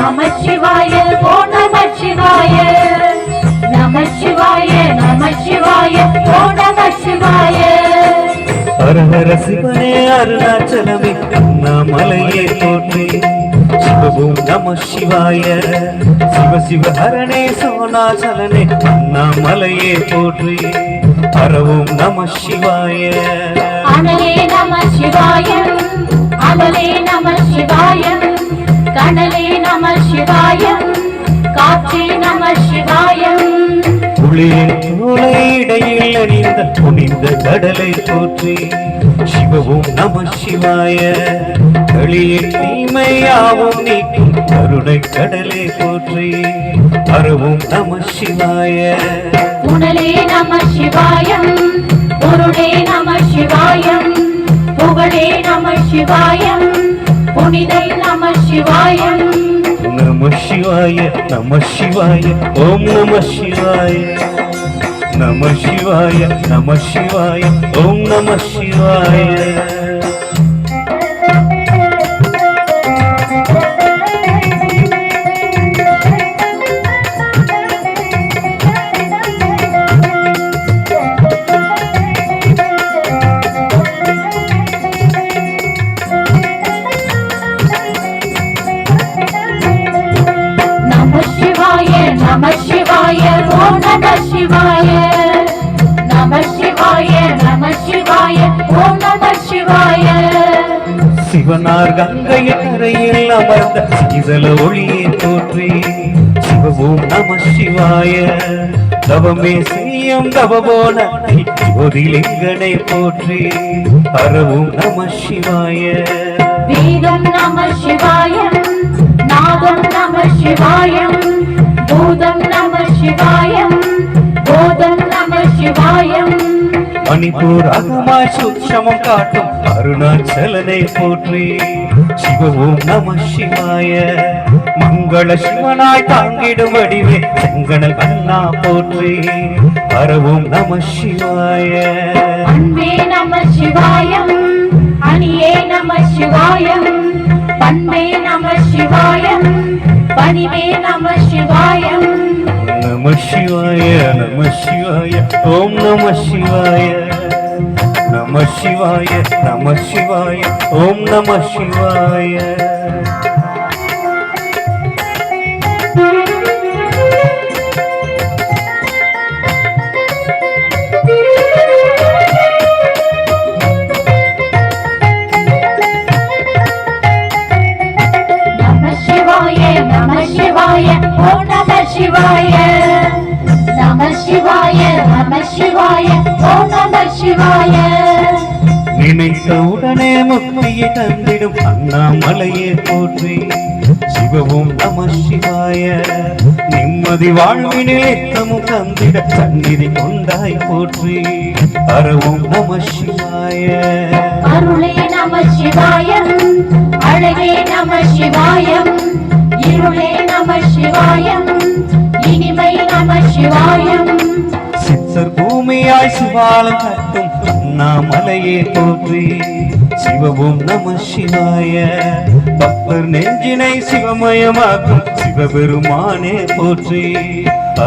நம சிவாய ஓ நம சிவாய நம சிவாய நம சிவாய ஓ நம சிவாய ஹரஹர சிவனே அருணாச்சலமே அண்ணாமலையே போற்றி. சிவபூம் நம சிவாய சிவ சிவ ஹரணே சோனாச்சலனே அண்ணாமலையே ஹரவும் நம சிவாய அனலே நம சிவாயம் அமலே நம சிவாயம் கனலே நம சிவாயம் காற்றே நம சிவாயம். புளியின் தோலை இடையில் அணிந்த புனிந்த கடலை போற்றி சிவவும் நம சிவாய. களியின் தீமையாவும் நீக்கும் கருணை கடலை போற்றி அருவும் நம சிவாய. உணலே நம சிவாயம் பொருளே நம சிவாயம் புகழே நம சிவாயம். புனிதை நம சிவாயம் நம சிவாய நம சிவாய ஓம் நம சிவாய நம சிவாய நம சிவாய ஓம் நம சிவாய நம சிவாய ஓ நம சிவாய. நம சிவாய நம சிவாய ஓ நம சிவாய. சிவனார் கங்கை கரையில் அமர்ந்த சீதல ஒளியை போற்றி சிவவோம் நம சிவாய. தவமே செய்யும் தவபோன போற்றி அறவும் நம சிவாய. வேதம் நம சிவாயம் நாதம் நம சிவாயம் பூதம் நம சிவாயம் போதம் நம சிவாயம். மணிப்பூர் அகமாய் சுட்சமம் காட்டும் அருணாச்சலனை போற்றி. சிவவோம் நம சிவாய மங்கள சிவனாய் தாங்கிடும் வடிவே செங்கடல் அண்ணா போற்றி. அறவும் நம சிவாய. அன்பே நம சிவாயம் அணியே நம சிவாயம் பண்பே நம சிவாயம். பணிவே நம சிவாயம் நம சிவாய நம சிவாய ஓம் நம சிவாய நம சிவாய நம சிவாய ஓம் நம சிவாய ஓ நம சிவாய. நம சிவாய நம சிவாய ஓ நம சிவாய. நினைத்த உடனே முக்தியை தந்திடும் அண்ணாமலையே போற்றி. சிவவும் நம சிவாய. நிம்மதி வாழ்வினில் எத்தமும் தந்திட சந்நிதி கொண்டாய் போற்றி. அறவும் நம சிவாய. அருளே நம சிவாயம் அழகே நம சிவாயம் இருளே சிவாயம் இனிமை நம சிவாயம். சித்தர் பூமியாய் சிவாலம் கட்டும் அண்ணாமலையே போற்றி. சிவவும் நம சிவாய பக்தர் நெஞ்சினை சிவமயமாக்கும் சிவபெருமானே போற்றி.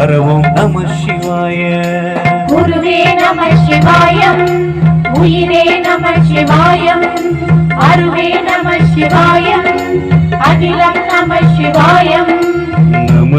அறவும் நம சிவாய. குருவே நம சிவாயம் உயிரே நம சிவாயம் அருவே நம சிவாயம்.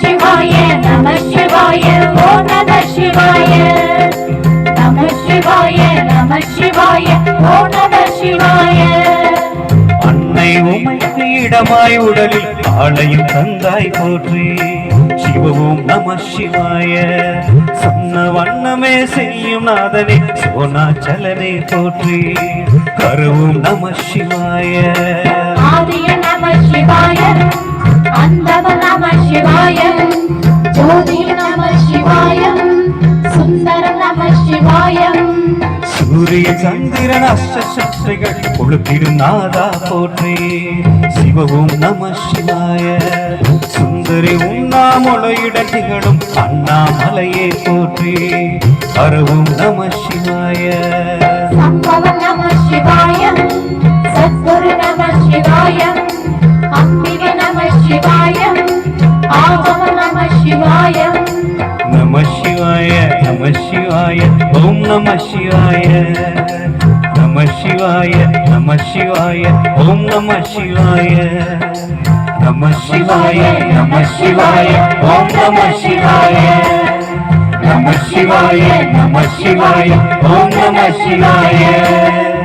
சிவாய நம சிவாய ஓ நம சிவாய நம சிவாய நம சிவாய ஓ நம சிவாய அன்னை உமைக்கு இடமாய் உடலில் ஆளையும் தந்தாய் போற்றி. சிவவும் நம சிவாய சொன்ன வண்ணமே செய்யும் நாதனே சோனாச்சலனே போற்றி. கருவும் நம சிவாய அந்தவ நம சிவாய ஜோதி நம சிவாய சுந்தர நம சிவாய சூரிய சந்திரன் அஷ்டசக்திகள் கொழுத்திருநாதா போற்றே. சிவவும் நம சிவாய சுந்தரி உண்ணாமொழையுடன் திகழும் அண்ணாமலையே போற்றி. அருவும் நம சிவாய நம சிவாய சத்குரு நம சிவாய அம்பிகை நம சிவாயம் ஆகம நம சிவாயம் நம சிவாய நம சிவாய ஓம் நம சிவாய நம சிவாய நம சிவாய ஓம் நம சிவாய நம சிவாய நம சிவாய ஓம் நம சிவாய நம சிவாய நம சிவாய ஓம் நம சிவாய